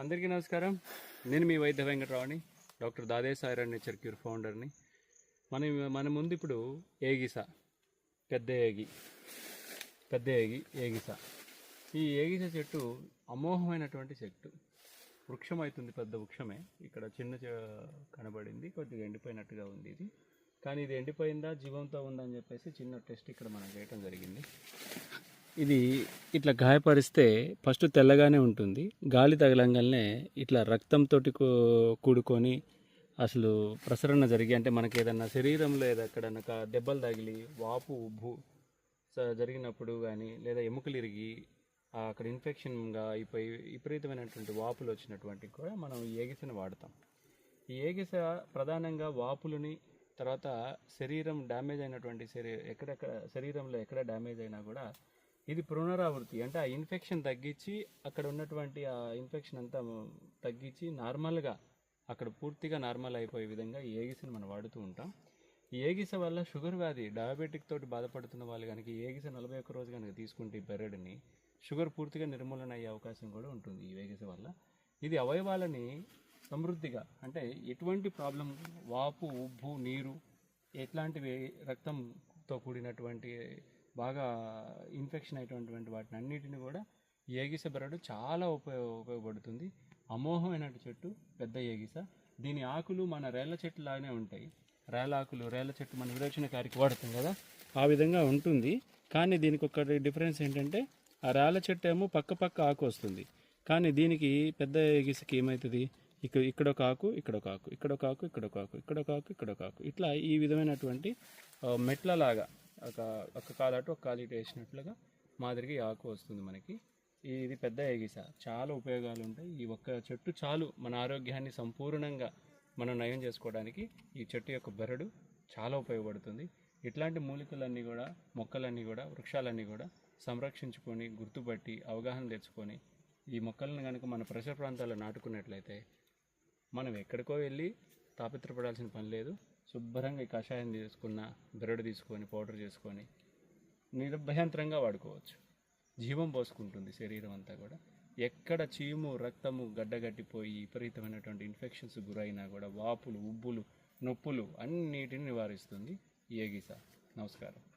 అందరికీ నమస్కారం. నేను మీ వైద్య వెంకటరావుని డాక్టర్ దాదే ఐరన్ నేచర్ క్యూర్ ఫౌండర్ని. మన మన ముందు ఇప్పుడు ఏగిస పెద్ద ఏగి పెద్ద ఏగి ఏగిస. ఈ ఏగిస చెట్టు అమోఘమైనటువంటి చెట్టు. వృక్షం అవుతుంది పెద్ద వృక్షమే. ఇక్కడ చిన్న కనబడింది కొద్దిగా ఎండిపోయినట్టుగా ఉంది ఇది. కానీ ఇది ఎండిపోయిందా జీవంతో ఉందని చెప్పేసి చిన్న టెస్ట్ ఇక్కడ మనం చేయటం జరిగింది. ఇది ఇట్లా గాయపరిస్తే ఫస్ట్ తెల్లగానే ఉంటుంది. గాలి తగలంగానే ఇట్లా రక్తంతో కూడుకొని అసలు ప్రసరణ జరిగి అంటే మనకి ఏదన్నా శరీరంలో ఏదో ఎక్కడన్నా దెబ్బలు తగిలి వాపు ఉబ్బు జరిగినప్పుడు కానీ లేదా ఎముకలు ఇరిగి అక్కడ ఇన్ఫెక్షన్గా అయిపోయి విపరీతమైనటువంటి వాపులు వచ్చినటువంటి కూడా మనం ఈ ఏగిసని వాడతాం. ఈ ఏగిస ప్రధానంగా వాపులని తర్వాత శరీరం డ్యామేజ్ అయినటువంటి శరీ ఎక్కడెక్కడ శరీరంలో ఎక్కడ డ్యామేజ్ అయినా కూడా ఇది పునరావృత్తి అంటే ఆ ఇన్ఫెక్షన్ తగ్గించి అక్కడ ఉన్నటువంటి ఆ ఇన్ఫెక్షన్ అంతా తగ్గించి నార్మల్గా అక్కడ పూర్తిగా నార్మల్ అయిపోయే విధంగా ఈ ఏగిసని మనం వాడుతూ ఉంటాం. ఈ ఏగిస వల్ల షుగర్ వ్యాధి డయాబెటిక్ తోటి బాధపడుతున్న వాళ్ళు కనుక ఏగిస నలభై ఒక్క రోజు కనుక తీసుకుంటే ఈ బెరడుని షుగర్ పూర్తిగా నిర్మూలన అయ్యే అవకాశం కూడా ఉంటుంది ఈ ఏగిస వల్ల. ఇది అవయవాలని సమృద్ధిగా అంటే ఎటువంటి ప్రాబ్లం వాపు ఉబ్బు నీరు ఎట్లాంటివి రక్తంతో కూడినటువంటి బాగా ఇన్ఫెక్షన్ అయినటువంటి వాటిని అన్నిటిని కూడా ఏగిస బెరడు చాలా ఉపయోగ ఉపయోగపడుతుంది. అమోఘమైన చెట్టు పెద్ద ఏగిస. దీని ఆకులు మన రేళ్ళ చెట్టు లాగానే ఉంటాయి. రేల ఆకులు రేళ్ళ చెట్టు మన విరోచన కారికి వాడుతాం కదా? ఆ విధంగా ఉంటుంది. కానీ దీనికి ఒక డిఫరెన్స్ ఏంటంటే ఆ రేళ్ళ చెట్టు ఏమో పక్క పక్క ఆకు వస్తుంది. కానీ దీనికి పెద్ద ఏగిసకి ఏమవుతుంది ఇక్కడ ఇక్కడ ఒక ఆకు ఇక్కడ ఒక ఆకు ఇక్కడ ఒక ఆకు ఇక్కడ ఒక ఆకు ఇక్కడ ఒక ఆకు ఇక్కడ ఒక ఆకు. ఇట్లా ఈ విధమైనటువంటి మెట్లలాగా ఒక ఒక కాలటు ఒక కాలు ఇటు వేసినట్లుగా మాదిరిగా ఈ ఆకు వస్తుంది మనకి. ఇది పెద్ద ఏగిస చాలా ఉపయోగాలు ఉంటాయి ఈ ఒక్క చెట్టు చాలు మన ఆరోగ్యాన్ని సంపూర్ణంగా మనం నయం చేసుకోవడానికి ఈ చెట్టు యొక్క బెరడు చాలా ఉపయోగపడుతుంది. ఇట్లాంటి మూలికలన్నీ కూడా మొక్కలన్నీ కూడా వృక్షాలన్నీ కూడా సంరక్షించుకొని గుర్తుపట్టి అవగాహన తెచ్చుకొని ఈ మొక్కలను కనుక మన పరిసర ప్రాంతాల్లో నాటుకున్నట్లయితే మనం ఎక్కడికో వెళ్ళి తాపిత్రపడాల్సిన పని లేదు. శుభ్రంగా ఈ కషాయం తీసుకున్న బెరడు తీసుకొని పౌడర్ చేసుకొని నిర్భయంతరంగా వాడుకోవచ్చు. జీవం పోసుకుంటుంది శరీరం అంతా కూడా. ఎక్కడ చీము రక్తము గడ్డగట్టిపోయి విపరీతమైనటువంటి ఇన్ఫెక్షన్స్ గురైనా కూడా వాపులు ఉబ్బులు నొప్పులు అన్నిటిని నివారిస్తుంది. ఈ ఏగిస నమస్కారం.